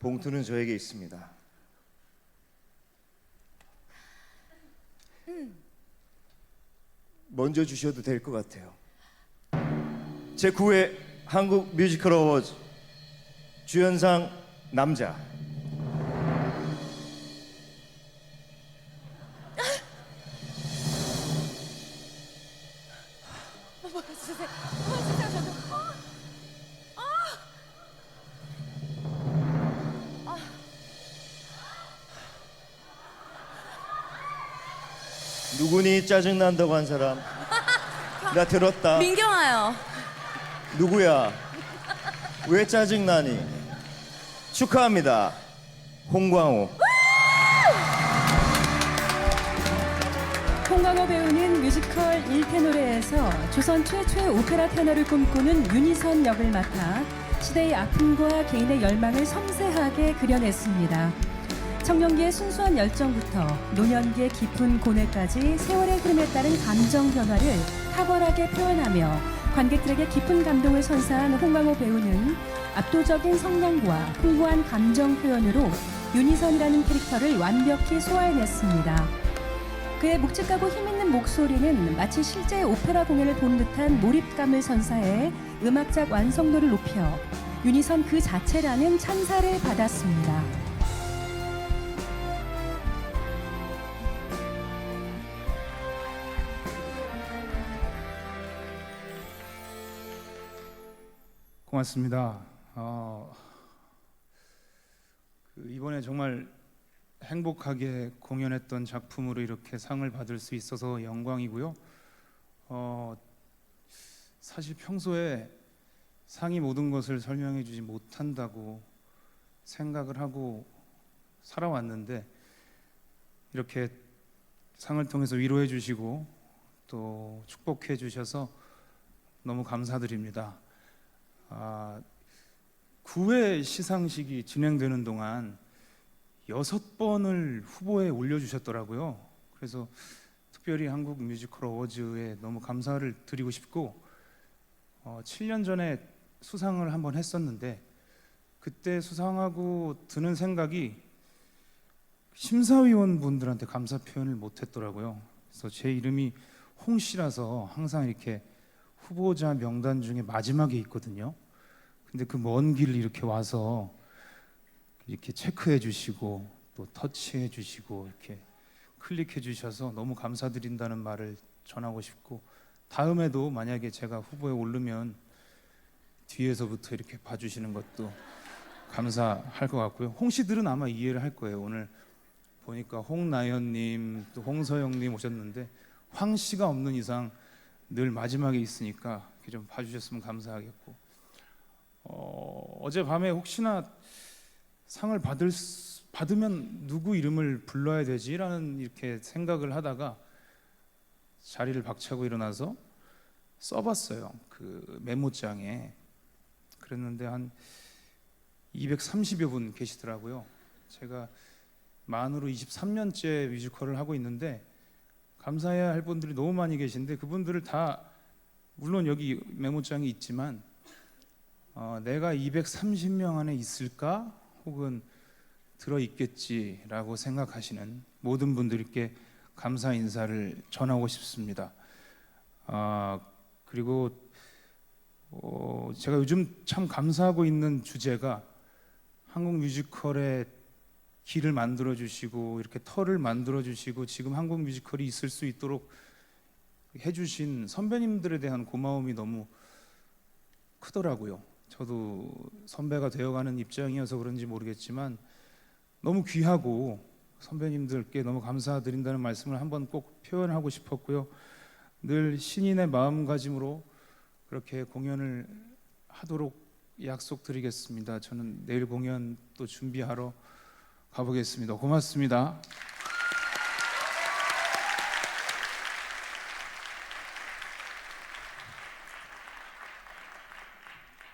봉투는 저에게 있습니다. 먼저 주셔도 될 것 같아요. 제 9회 한국 뮤지컬 어워즈 주연상 남자 누구니 짜증 난다고 한 사람 나 들었다. 민경아요. 누구야? 왜 짜증 나니? 축하합니다. 홍광호. 홍광호 배우는 뮤지컬 일테노레에서 조선 최초의 오페라 테너를 꿈꾸는 윤희선 역을 맡아 시대의 아픔과 개인의 열망을 섬세하게 그려냈습니다. 청년기의 순수한 열정부터 노년기의 깊은 고뇌까지 세월의 흐름에 따른 감정 변화를 탁월하게 표현하며 관객들에게 깊은 감동을 선사한 홍광호 배우는 압도적인 성량과 풍부한 감정 표현으로 윤희선이라는 캐릭터를 완벽히 소화해냈습니다. 그의 묵직하고 힘있는 목소리는 마치 실제 오페라 공연을 본 듯한 몰입감을 선사해 음악적 완성도를 높여 유니선 그 자체라는 찬사를 받았습니다. 고맙습니다. 어, 그 이번에 정말 행복하게 공연했던 작품으로 이렇게 상을 받을 수 있어서 영광이고요. 어, 사실 평소에 상이 모든 것을 설명해 주지 못한다고 생각을 하고 살아왔는데 이렇게 상을 통해서 위로해 주시고 또 축복해 주셔서 너무 감사드립니다. 아, 9회 시상식이 진행되는 동안 여섯 번을 후보에 올려주셨더라고요. 그래서 특별히 한국 뮤지컬 어워즈에 너무 감사를 드리고 싶고 어, 7년 전에 수상을 한번 했었는데 그때 수상하고 드는 생각이 심사위원 분들한테 감사 표현을 못했더라고요. 그래서 제 이름이 홍 씨라서 항상 이렇게 후보자 명단 중에 마지막에 있거든요. 근데 그 먼 길을 이렇게 와서 이렇게 체크해 주시고 또 터치해 주시고 이렇게 클릭해 주셔서 너무 감사드린다는 말을 전하고 싶고 다음에도 만약에 제가 후보에 오르면 뒤에서부터 이렇게 봐주시는 것도 감사할 것 같고요. 홍 씨들은 아마 이해를 할 거예요. 오늘 보니까 홍나연님 또 홍서영님 오셨는데 황 씨가 없는 이상 늘 마지막에 있으니까 좀 봐주셨으면 감사하겠고 어, 어젯밤에 혹시나 상을 받을 수- 받으면 누구 이름을 불러야 되지라는 이렇게 생각을 하다가 자리를 박차고 일어나서 써봤어요. 그 메모장에. 그랬는데 한 230여 분 계시더라고요. 제가 만으로 23년째 뮤지컬을 하고 있는데 감사해야 할 분들이 너무 많이 계신데 그분들을 다 물론 여기 메모장이 있지만 어, 내가 230명 안에 있을까 혹은 들어 있겠지라고 생각하시는 모든 분들께 감사 인사를 전하고 싶습니다. 아 그리고 어, 제가 요즘 참 감사하고 있는 주제가 한국 뮤지컬의 길을 만들어 주시고 이렇게 터를 만들어 주시고 지금 한국 뮤지컬이 있을 수 있도록 해주신 선배님들에 대한 고마움이 너무 크더라고요. 저도 선배가 되어가는 입장이어서 그런지 모르겠지만 너무 귀하고 선배님들께 너무 감사드린다는 말씀을 한번 꼭 표현하고 싶었고요. 늘 신인의 마음가짐으로 그렇게 공연을 하도록 약속드리겠습니다. 저는 내일 공연 또 준비하러 가보겠습니다. 고맙습니다.